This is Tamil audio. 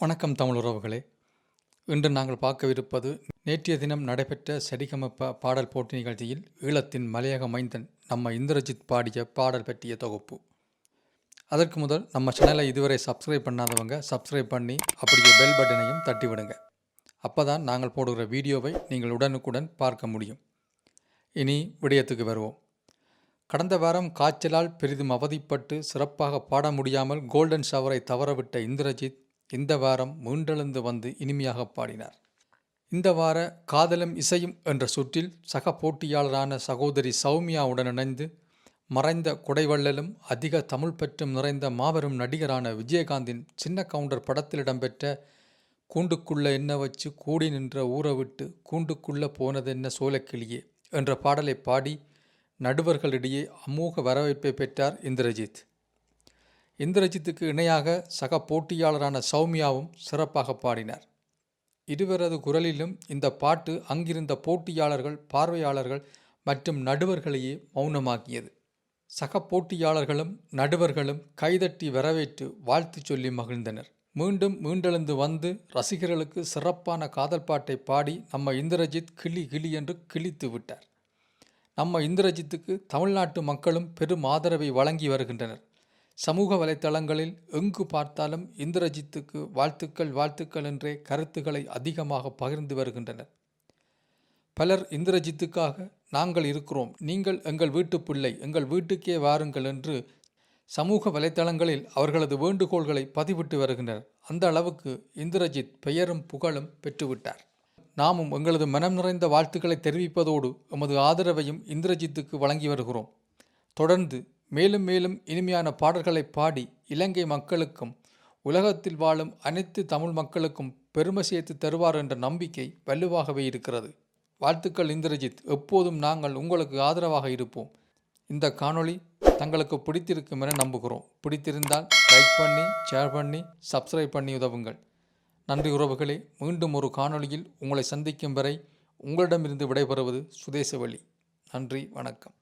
வணக்கம் தமிழ் உறவுகளே. இன்று நாங்கள் பார்க்கவிருப்பது நேற்றைய தினம் நடைபெற்ற சரிகமப்ப பாடல் போட்டி நிகழ்ச்சியில் ஈழத்தின் மலையக மைந்தன் நம்ம இந்திரஜித் பாடிய பாடல் பற்றிய தொகுப்பு. அதற்கு முதல் நம்ம சேனலை இதுவரை சப்ஸ்கிரைப் பண்ணாதவங்க சப்ஸ்கிரைப் பண்ணி அப்படியே பெல் பட்டனையும் தட்டிவிடுங்க. அப்போ தான் நாங்கள் போடுகிற வீடியோவை நீங்கள் உடனுக்குடன் பார்க்க முடியும். இனி விடயத்துக்கு வருவோம். கடந்த வாரம் காய்ச்சலால் பெரிதும் அவதிப்பட்டு சிறப்பாக பாட முடியாமல் கோல்டன் ஷவரை தவறவிட்ட இந்திரஜித் இந்த வாரம் மீண்டெழுந்து வந்து இனிமையாக பாடினார். இந்த வார காதலும் இசையும் என்ற சுற்றில் சக போட்டியாளரான சகோதரி சௌமியாவுடன் இணைந்து மறைந்த குடைவள்ளலும் அதிக தமிழ் பற்றும் நிறைந்த மாபெரும் நடிகரான விஜயகாந்தின் சின்ன கவுண்டர் படத்தில் இடம்பெற்ற கூண்டுக்குள்ள என்ன வச்சு கூடி நின்ற ஊற விட்டு கூண்டுக்குள்ள போனதென்ன சோலக்கிளியே என்ற பாடலை பாடி நடுவர்களிடையே அமோக வரவேற்பை பெற்றார் இந்திரஜித். இந்திரஜித்துக்கு இணையாக சக போட்டியாளரான சௌமியாவும் சிறப்பாக பாடினார். இருவரது குரலிலும் இந்த பாட்டு அங்கிருந்த போட்டியாளர்கள் பார்வையாளர்கள் மற்றும் நடுவர்களையே மௌனமாக்கியது. சக போட்டியாளர்களும் நடுவர்களும் கைதட்டி வரவேற்று வாழ்த்து சொல்லி மகிழ்ந்தனர். மீண்டும் மீண்டெழுந்து வந்து ரசிகர்களுக்கு சிறப்பான காதல் பாட்டை பாடி நம்ம இந்திரஜித் கிளி கிளி என்று கிழித்து விட்டார். நம்ம இந்திரஜித்துக்கு தமிழ்நாட்டு மக்களும் பெரும் ஆதரவை வழங்கி வருகின்றனர். சமூக வலைத்தளங்களில் எங்கு பார்த்தாலும் இந்திரஜித்துக்கு வாழ்த்துக்கள் வாழ்த்துக்கள் என்றே கருத்துக்களை அதிகமாக பகிர்ந்து வருகின்றனர். பலர் இந்திரஜித்துக்காக நாங்கள் இருக்கிறோம் நீங்கள் எங்கள் வீட்டு பிள்ளை எங்கள் வீட்டுக்கே வாருங்கள் என்று சமூக வலைத்தளங்களில் அவர்களது வேண்டுகோள்களை பதிவிட்டு வருகின்றனர். அந்த அளவுக்கு இந்திரஜித் பெயரும் புகழும் பெற்றுவிட்டார். நாமும் எங்களது மனம் நிறைந்த வாழ்த்துக்களை தெரிவிப்பதோடு எமது ஆதரவையும் இந்திரஜித்துக்கு வழங்கி வருகிறோம். தொடர்ந்து மேலும் மேலும் இனிமையான பாடல்களை பாடி இலங்கை மக்களுக்கும் உலகத்தில் வாழும் அனைத்து தமிழ் மக்களுக்கும் பெருமை சேர்த்து தருவார் என்ற நம்பிக்கை வலுவாகவே இருக்கிறது. வாழ்த்துக்கள் இந்திரஜித். எப்போதும் நாங்கள் உங்களுக்கு ஆதரவாக இருப்போம். இந்த காணொளி தங்களுக்கு பிடித்திருக்கும் என நம்புகிறோம். பிடித்திருந்தால் லைக் பண்ணி ஷேர் பண்ணி சப்ஸ்கிரைப் பண்ணி உதவுங்கள். நன்றி உறவுகளே. மீண்டும் ஒரு காணொளியில் உங்களை சந்திக்கும் வரை உங்களிடமிருந்து விடைபெறுவது சுதேசவழி. நன்றி வணக்கம்.